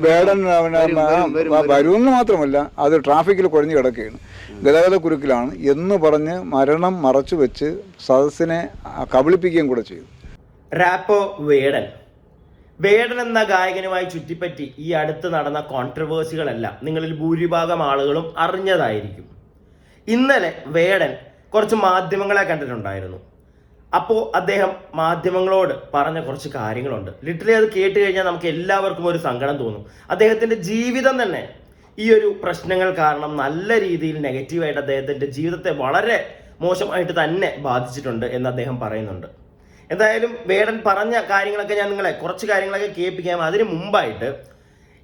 വേടൻ. വരുമെന്ന് മാത്രമല്ല അത് ട്രാഫിക്കിൽ കുഴഞ്ഞു കിടക്കുകയാണ്. ഗതാഗത കുരുക്കിലാണ് എന്ന് പറഞ്ഞ് മരണം മറച്ചു വെച്ച് സദസ്സിനെ കബളിപ്പിക്കുകയും കൂടെ ചെയ്തു. റാപ്പോ വേടൻ. വേടൻ എന്ന ഗായകനുമായി ചുറ്റിപ്പറ്റി ഈ അടുത്ത് നടന്ന കോൺട്രവേഴ്സികളെല്ലാം നിങ്ങളിൽ ഭൂരിഭാഗം ആളുകളും അറിഞ്ഞതായിരിക്കും. ഇന്നലെ വേടൻ കുറച്ച് മാധ്യമങ്ങളെ കണ്ടിട്ടുണ്ടായിരുന്നു. അപ്പോൾ അദ്ദേഹം മാധ്യമങ്ങളോട് പറഞ്ഞ കുറച്ച് കാര്യങ്ങളുണ്ട്. ലിറ്ററലി അത് കേട്ട് കഴിഞ്ഞാൽ നമുക്ക് എല്ലാവർക്കും ഒരു സങ്കടം തോന്നും. അദ്ദേഹത്തിന്റെ ജീവിതം തന്നെ ഈ ഒരു പ്രശ്നങ്ങൾ കാരണം നല്ല രീതിയിൽ നെഗറ്റീവായിട്ട് അദ്ദേഹത്തിന്റെ ജീവിതത്തെ വളരെ മോശമായിട്ട് തന്നെ ബാധിച്ചിട്ടുണ്ട് എന്ന് അദ്ദേഹം പറയുന്നുണ്ട്. എന്തായാലും വേടൻ പറഞ്ഞ കാര്യങ്ങളൊക്കെ ഞാൻ നിങ്ങളെ കുറച്ച് കാര്യങ്ങളൊക്കെ കേൾപ്പിക്കാം. അതിന് മുമ്പായിട്ട്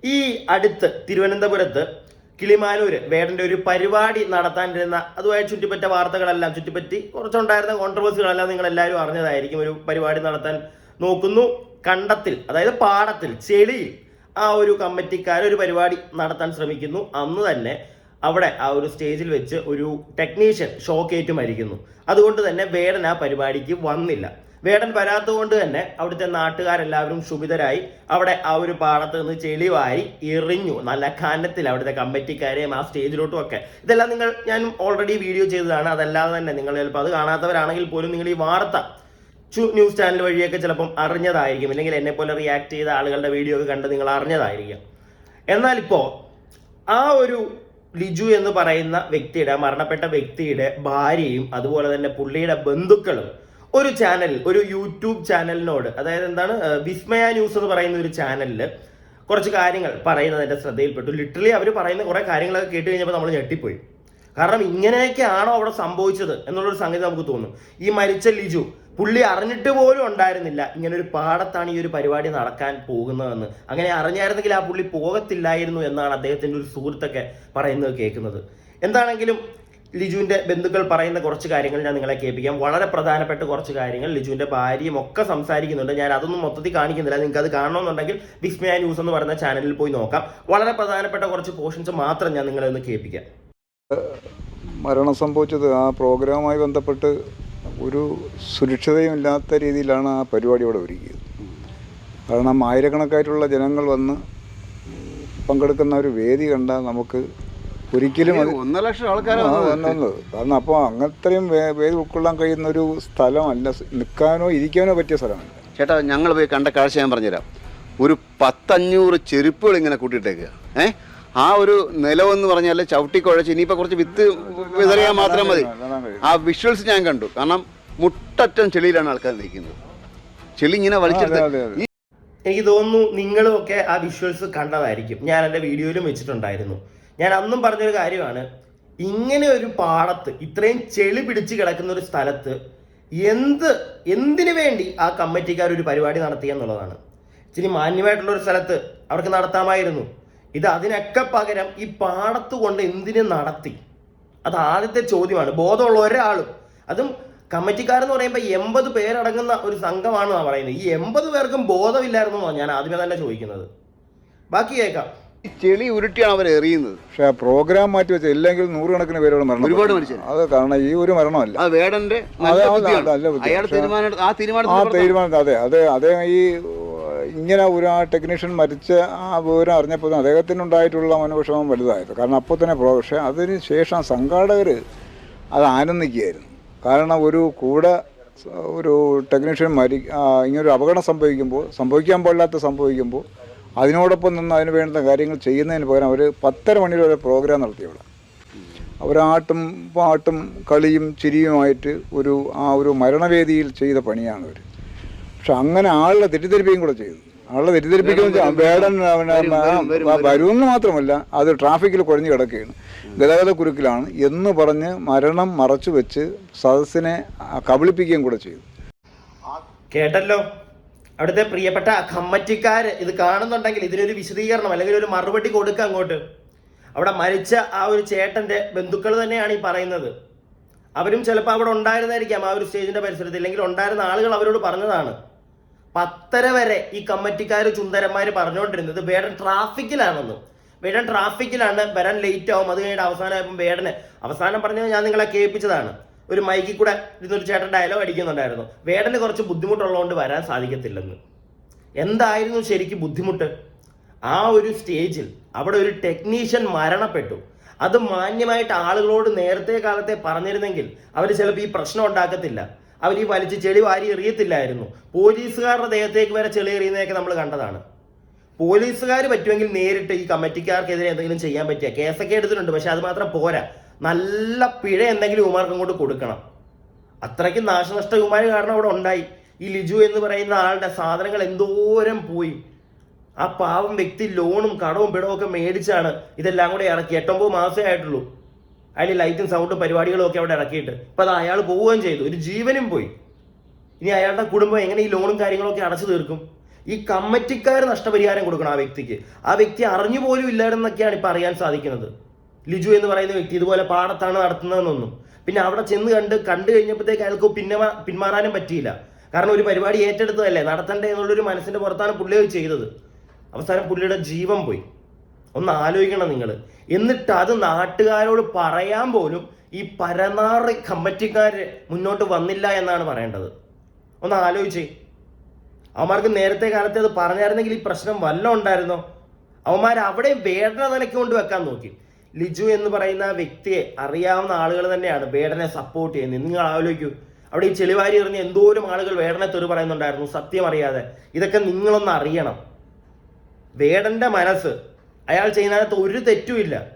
ഈ അടുത്ത് തിരുവനന്തപുരത്ത് കിളിമാനൂര് വേടന്റെ ഒരു പരിപാടി നടത്താനിരുന്ന അതുമായി ചുറ്റിപ്പറ്റ വാർത്തകളെല്ലാം ചുറ്റിപ്പറ്റി കുറച്ചുണ്ടായിരുന്ന കോൺട്രവേഴ്സികളെല്ലാം നിങ്ങൾ എല്ലാവരും അറിഞ്ഞതായിരിക്കും ഒരു പരിപാടി നടത്താൻ നോക്കുന്നു. കണ്ടത്തിൽ അതായത് പാടത്തിൽ ചെളിയിൽ ആ ഒരു കമ്മിറ്റിക്കാർ ഒരു പരിപാടി നടത്താൻ ശ്രമിക്കുന്നു. അന്ന് തന്നെ അവിടെ ആ ഒരു സ്റ്റേജിൽ വെച്ച് ഒരു ടെക്നീഷ്യൻ ഷോക്കേറ്റ് മരിക്കുന്നു. അതുകൊണ്ട് തന്നെ വേടൻ ആ പരിപാടിക്ക് വന്നില്ല. വേടൻ വരാത്തതുകൊണ്ട് തന്നെ അവിടുത്തെ നാട്ടുകാരെല്ലാവരും ക്ഷുഭിതരായി അവിടെ ആ ഒരു പാടത്ത് നിന്ന് ചെളിവായി എറിഞ്ഞു. നല്ല കനത്തിൽ അവിടുത്തെ കമ്മിറ്റിക്കാരെയും ആ സ്റ്റേജിലോട്ടും ഒക്കെ. ഇതെല്ലാം നിങ്ങൾ ഞാൻ ഓൾറെഡി വീഡിയോ ചെയ്തതാണ്. അതല്ലാതെ തന്നെ നിങ്ങൾ ചിലപ്പോൾ അത് കാണാത്തവരാണെങ്കിൽ പോലും നിങ്ങൾ ഈ വാർത്ത ന്യൂസ് ചാനൽ വഴിയൊക്കെ ചിലപ്പം അറിഞ്ഞതായിരിക്കും. അല്ലെങ്കിൽ എന്നെ പോലെ റിയാക്ട് ചെയ്ത ആളുകളുടെ വീഡിയോ ഒക്കെ കണ്ട് നിങ്ങൾ അറിഞ്ഞതായിരിക്കും. എന്നാൽ ഇപ്പോൾ ആ ഒരു ലിജു എന്ന് പറയുന്ന വ്യക്തിയുടെ മരണപ്പെട്ട വ്യക്തിയുടെ ഭാര്യയും അതുപോലെ തന്നെ പുള്ളിയുടെ ബന്ധുക്കളും ഒരു ചാനൽ ഒരു യൂട്യൂബ് ചാനലിനോട് അതായത് എന്താണ് വിസ്മയ ന്യൂസ് എന്ന് പറയുന്ന ഒരു ചാനലിൽ കുറച്ച് കാര്യങ്ങൾ പറയുന്നത് എന്റെ ശ്രദ്ധയിൽപ്പെട്ടു. ലിറ്ററലി അവർ പറയുന്ന കുറേ കാര്യങ്ങളൊക്കെ കേട്ട് കഴിഞ്ഞപ്പോൾ നമ്മൾ ഞെട്ടിപ്പോയി. കാരണം ഇങ്ങനെയൊക്കെയാണോ അവിടെ സംഭവിച്ചത് എന്നുള്ളൊരു സംഗതി നമുക്ക് തോന്നും. ഈ മരിച്ച ലിജു പുള്ളി അറിഞ്ഞിട്ട് പോലും ഉണ്ടായിരുന്നില്ല ഇങ്ങനെ ഒരു പാടത്താണ് ഈ ഒരു പരിപാടി നടക്കാൻ പോകുന്നതെന്ന്. അങ്ങനെ അറിഞ്ഞായിരുന്നെങ്കിൽ ആ പുള്ളി പോകത്തില്ലായിരുന്നു എന്നാണ് അദ്ദേഹത്തിന്റെ ഒരു സുഹൃത്തൊക്കെ പറയുന്നത് കേൾക്കുന്നത്. എന്താണെങ്കിലും ലിജുവിന്റെ ബന്ധുക്കൾ പറയുന്ന കുറച്ച് കാര്യങ്ങൾ ഞാൻ നിങ്ങളെ കേൾപ്പിക്കാം. വളരെ പ്രധാനപ്പെട്ട കുറച്ച് കാര്യങ്ങൾ ലിജുവിന്റെ ഭാര്യയും ഒക്കെ സംസാരിക്കുന്നുണ്ട്. ഞാൻ അതൊന്നും മൊത്തത്തിൽ കാണിക്കുന്നില്ല. നിങ്ങൾക്ക് അത് കാണണമെന്നുണ്ടെങ്കിൽ വിസ്മയ ന്യൂസ് എന്ന് പറയുന്ന ചാനലിൽ പോയി നോക്കാം. വളരെ പ്രധാനപ്പെട്ട കുറച്ച് പോർഷൻസ് മാത്രം ഞാൻ നിങ്ങളെ ഒന്ന് കേൾപ്പിക്കാം. മരണം സംഭവിച്ചത് ആ പ്രോഗ്രാമുമായി ബന്ധപ്പെട്ട് ഒരു സുരക്ഷിതയും ഇല്ലാത്ത രീതിയിലാണ് ആ പരിപാടി അവിടെ ഒരുക്കിയത്. കാരണം ആയിരക്കണക്കായിട്ടുള്ള ജനങ്ങൾ വന്ന് പങ്കെടുക്കുന്ന ഒരു വേദി കണ്ടാൽ നമുക്ക് ഒരിക്കലും ഒന്നര ലക്ഷം ആൾക്കാരെ ആ, വന്നത്. കാരണം അപ്പോൾ അങ്ങനത്രയും പേര് വേദി ഉൾക്കൊള്ളാൻ കഴിയുന്ന ഒരു സ്ഥലമല്ല. നിൽക്കാനോ ഇരിക്കാനോ പറ്റിയ സ്ഥലമല്ല. ചേട്ടാ ഞങ്ങൾ പോയി കണ്ട കാഴ്ച ഞാൻ പറഞ്ഞുതരാം. ഒരു പത്തഞ്ഞൂറ് ചെരുപ്പുകൾ ഇങ്ങനെ കൂട്ടിയിട്ടേക്കുക ഏ? ആ ഒരു നിലമെന്ന് പറഞ്ഞാൽ ചവിട്ടി കുഴച്ച് ഇനിയിപ്പോൾ കുറച്ച് വിത്ത് വിതറിയാൽ മാത്രം മതി. ആ വിഷ്വൽസ് ഞാൻ കണ്ടു. കാരണം മുട്ടറ്റം ചെളിയിലാണ് ആൾക്കാർ നിൽക്കുന്നത്. ചെളി ഇങ്ങനെ വലിച്ചെടുത്ത് എനിക്ക് തോന്നുന്നു നിങ്ങളും ഒക്കെ ആ വിഷ്വൽസ് കണ്ടതായിരിക്കും. ഞാൻ എന്റെ വീഡിയോയിലും വെച്ചിട്ടുണ്ടായിരുന്നു. ഞാൻ അന്നും പറഞ്ഞൊരു കാര്യമാണ്. ഇങ്ങനെ ഒരു പാടത്ത് ഇത്രയും ചെളി പിടിച്ച് കിടക്കുന്ന ഒരു സ്ഥലത്ത് എന്ത് എന്തിനു വേണ്ടി ആ കമ്മിറ്റിക്കാർ ഒരു പരിപാടി നടത്തി എന്നുള്ളതാണ്. ഇച്ചിരി മാന്യമായിട്ടുള്ള ഒരു സ്ഥലത്ത് അവർക്ക് നടത്താമായിരുന്നു. ഇത് അതിനൊക്കെ പകരം ഈ പാടത്ത് കൊണ്ട് എന്തിനു നടത്തി? അത് ആദ്യത്തെ ചോദ്യമാണ്. ബോധമുള്ള ഒരാളും അതും കമ്മിറ്റിക്കാരെന്ന് പറയുമ്പോൾ എൺപത് പേരടങ്ങുന്ന ഒരു സംഘമാണെന്നാണ് പറയുന്നത്. ഈ എൺപത് പേർക്കും ബോധമില്ലായിരുന്നു ഞാൻ ആദ്യമേ തന്നെ ചോദിക്കുന്നത്. ബാക്കി കേൾക്കാം. ചെളി ഉരുട്ടിയാണ് അവർ എറിയുന്നത്. പക്ഷേ ആ പ്രോഗ്രാം മാറ്റി വെച്ച ഇല്ലെങ്കിൽ നൂറുകണക്കിന് പേരോട് മരണം ഒരുപാട് മനുഷ്യർ. അത് കാരണം ഈ ഒരു മരണമല്ല. ആ വേടന്റെ നല്ല ബുദ്ധിയാണ്. അയാൾ തീരുമാനം ആ ആ തീരുമാനം അതെ അതെ അദ്ദേഹം ഈ ഇങ്ങനെ ഒരു ആ ടെക്നീഷ്യൻ മരിച്ച ആ വിവരം അറിഞ്ഞപ്പോൾ അദ്ദേഹത്തിനുണ്ടായിട്ടുള്ള മനോവിഷമം വലുതായിരുന്നു കാരണം അപ്പോൾ തന്നെ പ്രോ- പക്ഷേ അതിന് ശേഷം സംഘാടകർ അത് ആനന്ദിക്കുകയായിരുന്നു. കാരണം ഒരു കൂടെ സ- ഒരു ടെക്നീഷ്യൻ മരി ആ, ഇങ്ങനൊരു അപകടം സംഭവിക്കുമ്പോൾ സംഭവിക്കാൻ പാടില്ലാത്ത സംഭവിക്കുമ്പോൾ അതിനോടൊപ്പം നിന്ന് അതിന് വേണ്ട കാര്യങ്ങൾ ചെയ്യുന്നതിന് പകരം അവർ പത്തര മണിയിൽ ഒരു പ്രോഗ്രാം നടത്തി അവിടെ. അവരാട്ടും പാട്ടും കളിയും ചിരിയുമായിട്ട് ഒരു ആ ഒരു മരണവേദിയിൽ ചെയ്ത പണിയാണ് അവർ പക്ഷെ അങ്ങനെ ആളുടെ തെറ്റിദ്ധരിപ്പിക്കുകയും കൂടെ ചെയ്തു. ആളുടെ തെറ്റിദ്ധരിപ്പിക്കുകയും വെച്ചാൽ വേടൻ വരുമെന്ന് മാത്രമല്ല അത് ട്രാഫിക്കിൽ കുഴഞ്ഞു കിടക്കുകയാണ്. ഗതാഗത കുരുക്കിലാണ് എന്ന് പറഞ്ഞ് മരണം മറച്ചു വെച്ച് സദസ്സിനെ കബളിപ്പിക്കുകയും കൂടെ ചെയ്തു. കേട്ടല്ലോ? അവിടുത്തെ പ്രിയപ്പെട്ട കമ്മറ്റിക്കാർ ഇത് കാണുന്നുണ്ടെങ്കിൽ ഇതിനൊരു വിശദീകരണം അല്ലെങ്കിൽ ഒരു മറുപടി കൊടുക്കുക അങ്ങോട്ട്. അവിടെ മരിച്ച ആ ഒരു ചേട്ടന്റെ ബന്ധുക്കൾ തന്നെയാണ് ഈ പറയുന്നത്. അവരും ചിലപ്പോൾ അവിടെ ഉണ്ടായിരുന്നായിരിക്കാം ആ ഒരു സ്റ്റേജിന്റെ പരിസരത്ത് ഇല്ലെങ്കിൽ ഉണ്ടായിരുന്ന ആളുകൾ അവരോട് പറഞ്ഞതാണ്. പത്തര വരെ ഈ കമ്മറ്റിക്കാർ ചുന്ദരന്മാർ പറഞ്ഞുകൊണ്ടിരുന്നത് വേടൻ ട്രാഫിക്കിലാണെന്ന്. വേടൻ ട്രാഫിക്കിലാണ് വരാൻ ലേറ്റ് ആവും. അത് കഴിഞ്ഞിട്ട് അവസാനമായപ്പോൾ വേടനെ അവസാനം പറഞ്ഞത് ഞാൻ നിങ്ങളെ കേൾപ്പിച്ചതാണ്. ഒരു മൈക്കിൽ കൂടെ ഇരുന്നൊരു ചേട്ടൻ ഡയലോഗ് അടിക്കുന്നുണ്ടായിരുന്നു. വേടന് കുറച്ച് ബുദ്ധിമുട്ടുള്ളതുകൊണ്ട് വരാൻ സാധിക്കത്തില്ലെന്ന്. എന്തായിരുന്നു ശരിക്കും ബുദ്ധിമുട്ട്? ആ ഒരു സ്റ്റേജിൽ അവിടെ ഒരു ടെക്നീഷ്യൻ മരണപ്പെട്ടു. അത് മാന്യമായിട്ട് ആളുകളോട് നേരത്തെ കാലത്തെ പറഞ്ഞിരുന്നെങ്കിൽ അവർ ചിലപ്പോൾ ഈ പ്രശ്നം ഉണ്ടാക്കത്തില്ല. അവർ ഈ വലിച്ച് ചെളി വാരി എറിയത്തില്ലായിരുന്നു. പോലീസുകാരുടെ ദേഹത്തേക്ക് വരെ ചെളി എറിയുന്നതൊക്കെ നമ്മൾ കണ്ടതാണ്. പോലീസുകാർ പറ്റുമെങ്കിൽ നേരിട്ട് ഈ കമ്മിറ്റിക്കാർക്കെതിരെ എന്തെങ്കിലും ചെയ്യാൻ പറ്റിയ കേസൊക്കെ എടുത്തിട്ടുണ്ട്. പക്ഷെ അത് മാത്രം പോരാ. നല്ല പിഴ എന്തെങ്കിലും ഉമാർക്ക് അങ്ങോട്ട് കൊടുക്കണം. അത്രയ്ക്ക് നാശനഷ്ട ഉമാർ കാരണം അവിടെ ഉണ്ടായി. ഈ ലിജു എന്ന് പറയുന്ന ആളുടെ സാധനങ്ങൾ എന്തോരം പോയി. ആ പാവം വ്യക്തി ലോണും കടവും പിടവും ഒക്കെ മേടിച്ചാണ് ഇതെല്ലാം കൂടെ ഇറക്കി. എട്ടൊമ്പത് മാസമേ ആയിട്ടുള്ളൂ. അതിൽ ലൈറ്റും സൗണ്ടും പരിപാടികളും ഒക്കെ അവിടെ ഇറക്കിയിട്ട്. ഇപ്പം അത് അയാൾ പോവുകയും ചെയ്തു. ഒരു ജീവനും പോയി. ഇനി അയാളുടെ കുടുംബം എങ്ങനെ ഈ ലോണും കാര്യങ്ങളൊക്കെ അടച്ചു തീർക്കും? ഈ കമ്മിറ്റിക്കാർ നഷ്ടപരിഹാരം കൊടുക്കണം ആ വ്യക്തിക്ക്. ആ വ്യക്തി അറിഞ്ഞു പോലും ഇല്ലായിരുന്നൊക്കെയാണ് ഇപ്പം അറിയാൻ സാധിക്കുന്നത്. ലിജു എന്ന് പറയുന്ന വ്യക്തി ഇതുപോലെ പാടത്താണ് നടത്തുന്നതെന്നൊന്നും. പിന്നെ അവിടെ ചെന്ന് കണ്ട് കണ്ടു കഴിഞ്ഞപ്പോഴത്തേക്ക് അയാൾക്ക് പിന്നെ പിന്മാറാനും പറ്റിയില്ല. കാരണം ഒരു പരിപാടി ഏറ്റെടുത്തതല്ലേ നടത്തണ്ടേ എന്നുള്ളൊരു മനസ്സിന്റെ പുറത്താണ് പുള്ളി ചെയ്തത്. അവസാനം പുള്ളിയുടെ ജീവൻ പോയി. ഒന്ന് ആലോചിക്കണം നിങ്ങൾ. എന്നിട്ട് അത് നാട്ടുകാരോട് പറയാൻ പോലും ഈ പരനാറി കമ്മിറ്റിക്കാർ മുന്നോട്ട് വന്നില്ല എന്നാണ് പറയേണ്ടത്. ഒന്ന് ആലോചിച്ചേ. അവന്മാർക്ക് നേരത്തെ കാലത്ത് അത് പറഞ്ഞായിരുന്നെങ്കിൽ ഈ പ്രശ്നം വല്ല ഉണ്ടായിരുന്നോ? അവന്മാർ അവിടെ വേദന നിലയ്ക്ക് കൊണ്ട് വെക്കാൻ നോക്കി. ലിജു എന്ന് പറയുന്ന വ്യക്തിയെ അറിയാവുന്ന ആളുകൾ തന്നെയാണ് വേടനെ സപ്പോർട്ട് ചെയ്യുന്നത്. നിങ്ങൾ ആലോചിക്കൂ. അവിടെ ഈ ചെളിവാരി എറിഞ്ഞ് എന്തോരം ആളുകൾ വേടനെ തെറി പറയുന്നുണ്ടായിരുന്നു സത്യം അറിയാതെ. ഇതൊക്കെ നിങ്ങളൊന്ന് അറിയണം. വേടന്റെ മനസ്സ് അയാൾ ചെയ്യുന്നതിനകത്ത് ഒരു തെറ്റുമില്ല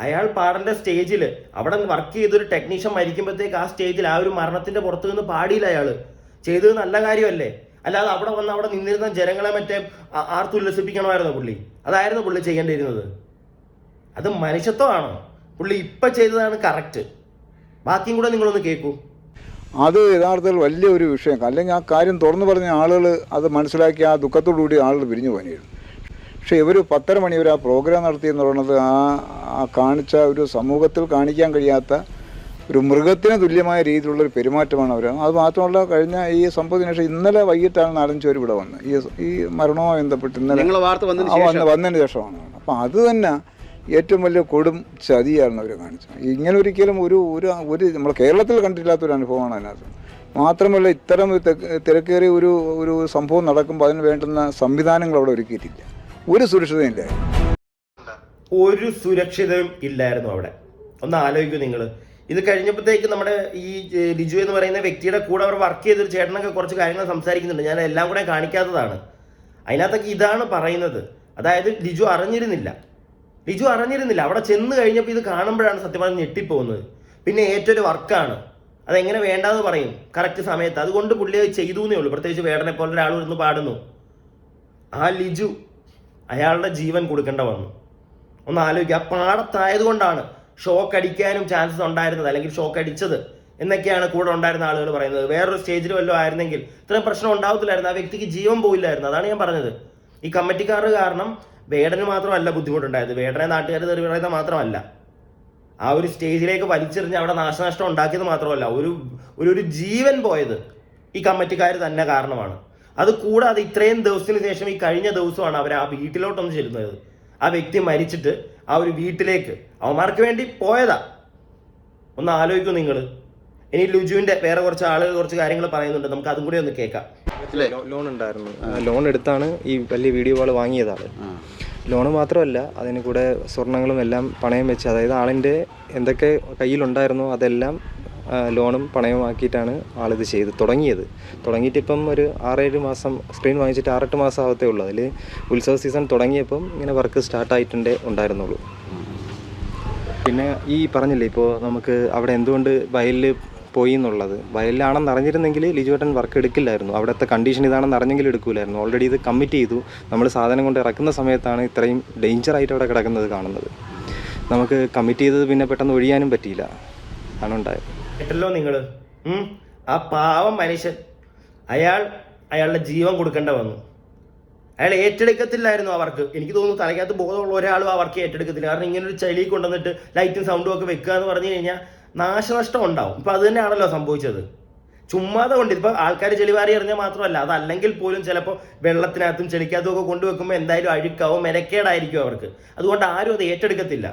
അയാൾ പാടേണ്ട സ്റ്റേജിൽ അവിടെ വർക്ക് ചെയ്തൊരു ടെക്നീഷ്യൻ മരിക്കുമ്പോഴത്തേക്ക് ആ സ്റ്റേജിൽ ആ ഒരു മരണത്തിന്റെ പുറത്ത് നിന്ന് പാടിയില്ല അയാൾ ചെയ്തത് നല്ല കാര്യമല്ലേ? അല്ലാതെ അവിടെ വന്ന് അവിടെ നിന്നിരുന്ന ജനങ്ങളെ മറ്റേ ആർത്തുല്ലസിപ്പിക്കണമായിരുന്നു പുള്ളി? അതായിരുന്നു പുള്ളി ചെയ്യേണ്ടിയിരുന്നത്. അത് മനുഷ്യത്വമാണോ. പുള്ളി ഇപ്പം ചെയ്തതാണ് കറക്റ്റ് ബാക്കിയും കൂടെ നിങ്ങളൊന്ന് കേൾക്കൂ അത് യഥാർത്ഥത്തിൽ വലിയൊരു വിഷയം. അല്ലെങ്കിൽ ആ കാര്യം തുറന്നു പറഞ്ഞ ആളുകൾ അത് മനസ്സിലാക്കി ആ ദുഃഖത്തോടു കൂടി ആളുകൾ പിരിഞ്ഞു പോകാനായിരുന്നു പക്ഷേ ഇവർ പത്തര മണി വരെ ആ പ്രോഗ്രാം നടത്തി എന്ന് പറയുന്നത് ആ ആ കാണിച്ച ഒരു സമൂഹത്തിൽ കാണിക്കാൻ കഴിയാത്ത ഒരു മൃഗത്തിന് തുല്യമായ രീതിയിലുള്ളൊരു പെരുമാറ്റമാണ് അവർ അത് മാത്രമല്ല കഴിഞ്ഞ ഈ സംഭവത്തിന് ശേഷം ഇന്നലെ വൈകിട്ടാണ് നാലഞ്ച് പേര് ഇവിടെ വന്നത് ഈ ഈ മരണവുമായി ബന്ധപ്പെട്ട് ഇന്നലെ വാർത്ത വന്നതിന് ശേഷമാണ്. അപ്പം അത് തന്നെ ഏറ്റവും വലിയ കൊടും ചതിയാണ് അവർ കാണിച്ചത്. ഇങ്ങനെ ഒരിക്കലും ഒരു ഒരു ഒരു നമ്മൾ കേരളത്തിൽ കണ്ടിട്ടില്ലാത്തൊരു അനുഭവമാണ് അതിനകത്ത്. മാത്രമല്ല ഇത്തരം തിരക്കേറിയ ഒരു ഒരു സംഭവം നടക്കുമ്പോൾ അതിന് വേണ്ടുന്ന സംവിധാനങ്ങൾ അവിടെ ഒരുക്കിയിട്ടില്ല. ഒരു സുരക്ഷിതയും ഇല്ല ഒരു സുരക്ഷിതയും ഇല്ലായിരുന്നു അവിടെ. ഒന്ന് ആലോചിക്കൂ നിങ്ങൾ ഇത് കഴിഞ്ഞപ്പോഴത്തേക്ക് നമ്മുടെ ഈ ലിജു എന്ന് പറയുന്ന വ്യക്തിയുടെ കൂടെ അവർ വർക്ക് ചെയ്തൊരു ചേട്ടനൊക്കെ കുറച്ച് കാര്യങ്ങൾ സംസാരിക്കുന്നുണ്ട്. ഞാൻ എല്ലാം കൂടെ കാണിക്കാത്തതാണ്. അതിനകത്തൊക്കെ ഇതാണ് പറയുന്നത്. അതായത് ലിജു അറിഞ്ഞിരുന്നില്ല. ലിജു അറിഞ്ഞിരുന്നില്ല. അവിടെ ചെന്ന് കഴിഞ്ഞപ്പോൾ ഇത് കാണുമ്പോഴാണ് സത്യം പറഞ്ഞ് ഞെട്ടിപ്പോകുന്നത്. പിന്നെ ഏറ്റൊരു വർക്കാണ്. അതെങ്ങനെ വേണ്ടാന്ന് പറയും. കറക്റ്റ് സമയത്ത്. അതുകൊണ്ട് പുള്ളി അത് ചെയ്തു എന്നേ ഉള്ളൂ. പ്രത്യേകിച്ച് വേടനെ പോലെ ഒരാൾ ഇരുന്ന് പാടുന്നു. ആ ലിജു അയാളുടെ ജീവൻ കൊടുക്കേണ്ട വന്നു. ഒന്ന് ആലോചിക്കുക ആ പാടത്തായതുകൊണ്ടാണ് ഷോക്ക് അടിക്കാനും ചാൻസസ് ഉണ്ടായിരുന്നത്. അല്ലെങ്കിൽ ഷോക്ക് അടിച്ചത് എന്നൊക്കെയാണ് കൂടെ ഉണ്ടായിരുന്ന ആളുകൾ പറയുന്നത്. വേറൊരു സ്റ്റേജിൽ വല്ലതും ആയിരുന്നെങ്കിൽ ഇത്രയും പ്രശ്നം ഉണ്ടാവത്തില്ലായിരുന്നു. ആ വ്യക്തിക്ക് ജീവൻ പോയില്ലായിരുന്നു. അതാണ് ഞാൻ പറഞ്ഞത്. ഈ കമ്മിറ്റിക്കാർ കാരണം വേടന് മാത്രമല്ല ബുദ്ധിമുട്ടുണ്ടായത്. വേടനെ നാട്ടുകാർ തെറി പറയുന്നത് മാത്രമല്ല. ആ ഒരു സ്റ്റേജിലേക്ക് വലിച്ചെറിഞ്ഞ് അവിടെ നാശനഷ്ടം ഉണ്ടാക്കിയത് മാത്രമല്ല. ഒരു ഒരു ഒരു ജീവൻ പോയത് ഈ കമ്മിറ്റിക്കാർ തന്നെ കാരണമാണ്. അത് കൂടാതെ ഇത്രയും ദിവസത്തിന് ശേഷം ഈ കഴിഞ്ഞ ദിവസമാണ് അവർ ആ വീട്ടിലോട്ടൊന്ന് ചെല്ലുന്നത്. ആ വ്യക്തി മരിച്ചിട്ട് ആ ഒരു വീട്ടിലേക്ക് അവന്മാർക്ക് വേണ്ടി പോയതാ. ഒന്ന് ആലോചിക്കൂ നിങ്ങൾ ഇനി ലുജുവിന്റെ വേറെ കുറച്ച് ആളുകൾ കുറച്ച് കാര്യങ്ങൾ പറയുന്നുണ്ട്. നമുക്ക് അതും കൂടി ഒന്ന് കേൾക്കാം. ലോൺ ഉണ്ടായിരുന്നു. ലോൺ എടുത്താണ് ഈ വലിയ വീഡിയോ കോൾ വാങ്ങിയത് ആൾ ലോണ് മാത്രമല്ല അതിന് കൂടെ സ്വർണങ്ങളും എല്ലാം പണയം വെച്ച് അതായത് ആളിന്റെ എന്തൊക്കെ കയ്യിലുണ്ടായിരുന്നോ അതെല്ലാം ലോണും പണയമാക്കിയിട്ടാണ് ആളിത് ചെയ്ത് തുടങ്ങിയത്. തുടങ്ങിയിട്ട് ഇപ്പം ഒരു ആറേഴ് മാസം സ്ക്രീൻ വാങ്ങിച്ചിട്ട് ആറെട്ട് മാസം ആവത്തേ ഉള്ളൂ. അതിൽ ഉത്സവ സീസൺ തുടങ്ങിയപ്പം ഇങ്ങനെ വർക്ക് സ്റ്റാർട്ടായിട്ടുണ്ടേ ഉണ്ടായിരുന്നുള്ളൂ. പിന്നെ ഈ പറഞ്ഞില്ലേ ഇപ്പോൾ നമുക്ക് അവിടെ എന്തുകൊണ്ട് വയലിൽ പോയി എന്നുള്ളത് വയലിലാണെന്ന് അറിഞ്ഞിരുന്നെങ്കിൽ ലിജുവേട്ടൻ വർക്ക് എടുക്കില്ലായിരുന്നു. അവിടുത്തെ കണ്ടീഷൻ ഇതാണെന്ന് അറിഞ്ഞെങ്കിൽ എടുക്കില്ലായിരുന്നു ഓൾറെഡി ഇത് കമ്മിറ്റ് ചെയ്തു. നമ്മൾ സാധനം കൊണ്ട് ഇറക്കുന്ന സമയത്താണ് ഇത്രയും ഡേഞ്ചറായിട്ട് അവിടെ കിടക്കുന്നത് കാണുന്നത്. നമുക്ക് കമ്മിറ്റ് ചെയ്തത് പിന്നെ പെട്ടെന്ന് ഒഴിയാനും പറ്റിയില്ല. ആണ് ഉണ്ടായത്. കേട്ടല്ലോ നിങ്ങൾ ആ പാവം മനുഷ്യൻ. അയാൾ അയാളുടെ ജീവൻ കൊടുക്കേണ്ട വന്നു. അയാൾ ഏറ്റെടുക്കത്തില്ലായിരുന്നു വർക്ക് എനിക്ക് തോന്നുന്നു തലയ്ക്കകത്ത് ബോധമുള്ള ഒരാളും ആ വർക്ക് ഏറ്റെടുക്കത്തില്ല. കാരണം ഇങ്ങനെ ഒരു ചളി കൊണ്ടുവന്നിട്ട് ലൈറ്റും സൗണ്ടും ഒക്കെ വെക്കുക എന്ന് പറഞ്ഞു കഴിഞ്ഞാൽ നാശനഷ്ടം ഉണ്ടാവും. ഇപ്പൊ അത് തന്നെയാണല്ലോ സംഭവിച്ചത്. ചുമ്മാതെ കൊണ്ട് ഇപ്പൊ ആൾക്കാർ ചെളിവാരി എറിഞ്ഞാൽ മാത്രമല്ല അതല്ലെങ്കിൽ പോലും ചിലപ്പോൾ വെള്ളത്തിനകത്തും ചെളിക്കകത്തും ഒക്കെ കൊണ്ടുവെക്കുമ്പോൾ എന്തായാലും അഴുക്കാവും മെനക്കേടായിരിക്കും അവർക്ക്. അതുകൊണ്ട് ആരും അത് ഏറ്റെടുക്കത്തില്ല.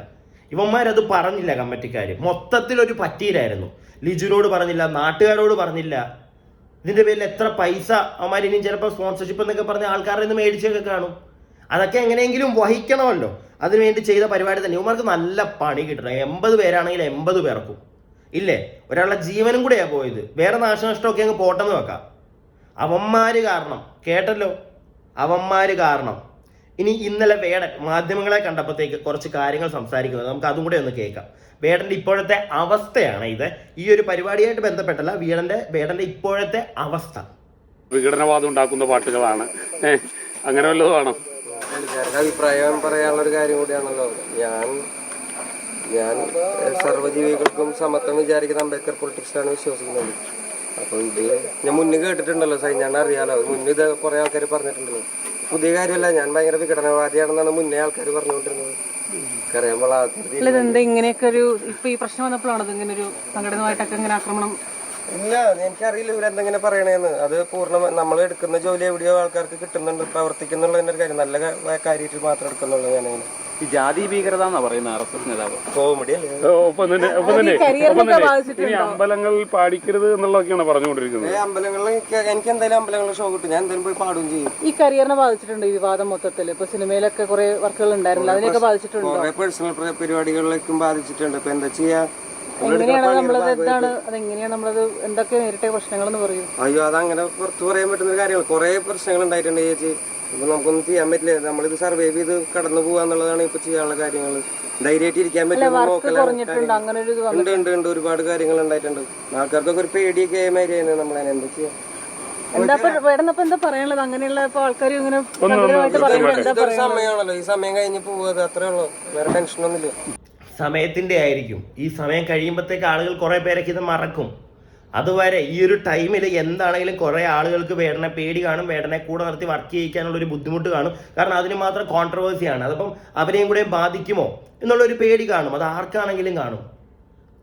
ഇവന്മാരത് പറഞ്ഞില്ല കമ്മിറ്റിക്കാർ മൊത്തത്തിലൊരു പറ്റിയിലായിരുന്നു. ലിജുനോട് പറഞ്ഞില്ല നാട്ടുകാരോട് പറഞ്ഞില്ല. ഇതിന്റെ പേരിൽ എത്ര പൈസ അവന്മാർ ഇനിയും ചിലപ്പോൾ സ്പോൺസർഷിപ്പ് എന്നൊക്കെ പറഞ്ഞ ആൾക്കാരുടെ നിന്ന് മേടിച്ചൊക്കെ കാണും. അതൊക്കെ എങ്ങനെയെങ്കിലും വഹിക്കണമല്ലോ. അതിനുവേണ്ടി ചെയ്ത പരിപാടി തന്നെ. ഇവന്മാർക്ക് നല്ല പണി കിട്ടണം. എൺപത് പേരാണെങ്കിൽ എൺപത് പേർക്കും. ഇല്ലേ? ഒരാളുടെ ജീവനും കൂടെയാണ് പോയത്. വേറെ നാശനഷ്ടമൊക്കെ അങ്ങ് പോട്ടെന്ന് വെക്കാം. അവന്മാര് കാരണം. കേട്ടല്ലോ? അവന്മാര് കാരണം. ഇനി ഇന്നലെ വേടൻ മാധ്യമങ്ങളെ കണ്ടപ്പോഴത്തേക്ക് കുറച്ച് കാര്യങ്ങൾ സംസാരിക്കുന്നത് നമുക്ക് അതും കൂടെ ഒന്ന് കേൾക്കാം. വേടന്റെ ഇപ്പോഴത്തെ അവസ്ഥയാണ് ഇത്. ഈ ഒരു പരിപാടിയായിട്ട് ബന്ധപ്പെട്ടല്ല വീടന്റെ വേടന്റെ ഇപ്പോഴത്തെ അവസ്ഥ. വിഘടനവാദം ഉണ്ടാക്കുന്ന പാട്ടുകളാണ്. അങ്ങനെ വല്ലതുമാണോ പുള്ളിക്കാരുടെ അഭിപ്രായം പറയാനുള്ള ഒരു കാര്യം കൂടിയാണല്ലോ. ഞാൻ ഞാൻ സർവജീവികൾക്കും സമത്വം വിചാരിക്കുന്ന അംബേദ്കർ പൊളിറ്റിക്സിലാണ് വിശ്വസിക്കുന്നത്. അപ്പോൾ ഇത് ഞാൻ മുന്നേ കേട്ടിട്ടുണ്ടല്ലോ സൈ ഞാൻ അറിയാലോ. മുന്നേ ഇത് കുറെ ആൾക്കാർ പറഞ്ഞിട്ടുണ്ടല്ലോ. പുതിയ കാര്യമല്ല ഞാൻ ഭയങ്കര വിഘടനവാദിയാണെന്നാണ് മുന്നേ ആൾക്കാർ പറഞ്ഞുകൊണ്ടിരുന്നത്. ഇങ്ങനെയൊക്കെ ഒരു ഇപ്പൊ ഈ പ്രശ്നം വന്നപ്പോഴാണ് ഇങ്ങനെ ഒരു സംഘടിതമായിട്ടൊക്കെ ഇങ്ങനെ ആക്രമണം? ഇല്ല എനിക്കറിയില്ല ഇവരെന്തെങ്ങനെ പറയണേന്ന്. അത് പൂർണ നമ്മൾ എടുക്കുന്ന ജോലി എവിടെയോ ആൾക്കാർക്ക് കിട്ടുന്നുണ്ട് പ്രവർത്തിക്കുന്നുള്ളതിന്റെ ഒരു കാര്യം. നല്ല കാര്യമായിട്ട് മാത്രം എടുക്കുന്നുള്ളൂ ഞാനങ്ങനെ ഈ ജാതി ഭീകരത എന്നാ പറയുന്ന ആർ എസ് എസ് നേതാവ്. കോമഡി അല്ലേ ഓ, ഒപ്പം തന്നെ ഒപ്പം തന്നെ കരിയറിനൊക്കെ ഒപ്പം തന്നെ. ബാധിച്ചിട്ടുണ്ടോ? ഇനി അമ്പലങ്ങളിൽ പാടിക്കരുത് എന്നുള്ളതൊക്കെയാണ് പറഞ്ഞുകൊണ്ടിരിക്കുന്നത്. അമ്പലങ്ങളിൽ എനിക്ക് എന്തായാലും അമ്പലങ്ങളിൽ ഷോ കിട്ടും. ഞാൻ എന്തായാലും പോയി പാടുകയും ചെയ്യും. ഈ കരിയറിനെ ബാധിച്ചിട്ടുണ്ട് ഈ വിവാദം മൊത്തത്തിൽ ഇപ്പൊ സിനിമയിലൊക്കെ കുറെ വർക്കുകൾ ഉണ്ടായിരുന്നു അതിനൊക്കെ ബാധിച്ചിട്ടുണ്ട്? കുറെ പേഴ്സണൽ പരിപാടികളിലേക്കും ബാധിച്ചിട്ടുണ്ട്. ഇപ്പൊ എന്താ ചെയ്യാ? എങ്ങനെയാണ് നമ്മളത് എന്താണ് അതെങ്ങനെയാണ് നമ്മളത് എന്തൊക്കെ നേരിട്ട പ്രശ്നങ്ങൾ എന്ന് പറയൂ. അയ്യോ അതങ്ങനെ പുറത്ത് പറയാൻ പറ്റുന്ന കാര്യങ്ങൾ കുറെ പ്രശ്നങ്ങൾ ഉണ്ടായിട്ടുണ്ട് ചേച്ചി. ഇപ്പൊ നമുക്കൊന്നും ചെയ്യാൻ പറ്റില്ല. നമ്മളിത് സർവൈവ് ചെയ്ത് കടന്നു പോവാന്നുള്ളതാണ് ഇപ്പൊ ചെയ്യാനുള്ള കാര്യങ്ങൾ ധൈര്യമായിട്ട് ഇരിക്കാൻ പറ്റും. ഉണ്ട് ഉണ്ട് ഉണ്ട്. ഒരുപാട് കാര്യങ്ങൾ ഉണ്ടായിട്ടുണ്ട്. ആൾക്കാർക്കൊക്കെ ഒരു പേടിയൊക്കെ ആയ മാതിരിയാണ് നമ്മളതിനെ എന്താ ചെയ്യാ സമയമാണല്ലോ. ഈ സമയം കഴിഞ്ഞ് പോവാതെ അത്രേ ഉള്ളൂ. വേറെ ടെൻഷനൊന്നുമില്ല സമയത്തിന്റെ ആയിരിക്കും. ഈ സമയം കഴിയുമ്പോഴത്തേക്ക് ആളുകൾ കുറെ പേരൊക്കെ ഇത് മറക്കും. അതുവരെ ഈ ഒരു ടൈമിൽ എന്താണെങ്കിലും കുറെ ആളുകൾക്ക് വേടനെ പേടി കാണും വേടനെ കൂടെ നിർത്തി വർക്ക് ചെയ്യിക്കാനുള്ള ഒരു ബുദ്ധിമുട്ട് കാണും. കാരണം അതിന് മാത്രം കോൺട്രവേഴ്സിയാണ് അതപ്പം അവരെയും കൂടെ ബാധിക്കുമോ എന്നുള്ള ഒരു പേടി കാണും. അത് ആർക്കാണെങ്കിലും കാണും.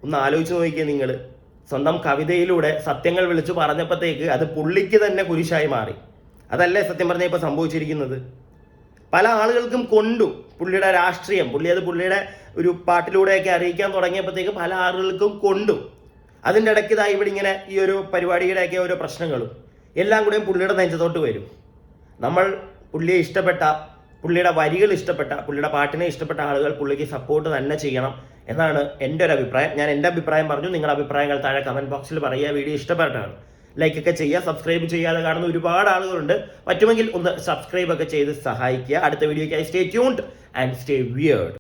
ഒന്ന് ആലോചിച്ച് നോക്കിയേ നിങ്ങൾ സ്വന്തം കവിതയിലൂടെ സത്യങ്ങൾ വിളിച്ചു പറഞ്ഞപ്പോഴത്തേക്ക് അത് പുള്ളിക്ക് തന്നെ കുരിശായി മാറി. അതല്ലേ സത്യം പറഞ്ഞാൽ ഇപ്പോൾ സംഭവിച്ചിരിക്കുന്നത്? പല ആളുകൾക്കും കൊണ്ടു പുള്ളിയുടെ രാഷ്ട്രീയം. പുള്ളി അത് പുള്ളിയുടെ ഒരു പാട്ടിലൂടെയൊക്കെ അറിയിക്കാൻ തുടങ്ങിയപ്പോഴത്തേക്ക് പല ആളുകൾക്കും കൊണ്ടു. അതിന്റെ ഇടയ്ക്ക് ഇതാ ഇവിടെ ഇങ്ങനെ ഈ ഒരു പരിപാടിയുടെയൊക്കെ ഓരോ പ്രശ്നങ്ങളും എല്ലാം കൂടെയും പുള്ളിയുടെ നെഞ്ചത്തോട്ട് വരും. നമ്മൾ പുള്ളിയെ ഇഷ്ടപ്പെട്ട പുള്ളിയുടെ വരികൾ ഇഷ്ടപ്പെട്ട പുള്ളിയുടെ പാട്ടിനെ ഇഷ്ടപ്പെട്ട ആളുകൾ പുള്ളിക്ക് സപ്പോർട്ട് തന്നെ ചെയ്യണം എന്നാണ് എന്റെ ഒരു അഭിപ്രായം. ഞാൻ എന്റെ അഭിപ്രായം പറഞ്ഞു നിങ്ങളുടെ അഭിപ്രായങ്ങൾ താഴെ കമന്റ് ബോക്സിൽ പറയുക. വീഡിയോ ഇഷ്ടപ്പെട്ടാണ് ലൈക്ക് ഒക്കെ ചെയ്യുക സബ്സ്ക്രൈബ് ചെയ്യാതെ കാണുന്ന ഒരുപാട് ആളുകളുണ്ട്. പറ്റുമെങ്കിൽ ഒന്ന് സബ്സ്ക്രൈബ് ഒക്കെ ചെയ്ത് സഹായിക്കുക. അടുത്ത വീഡിയോയ്ക്കായി stay tuned and stay weird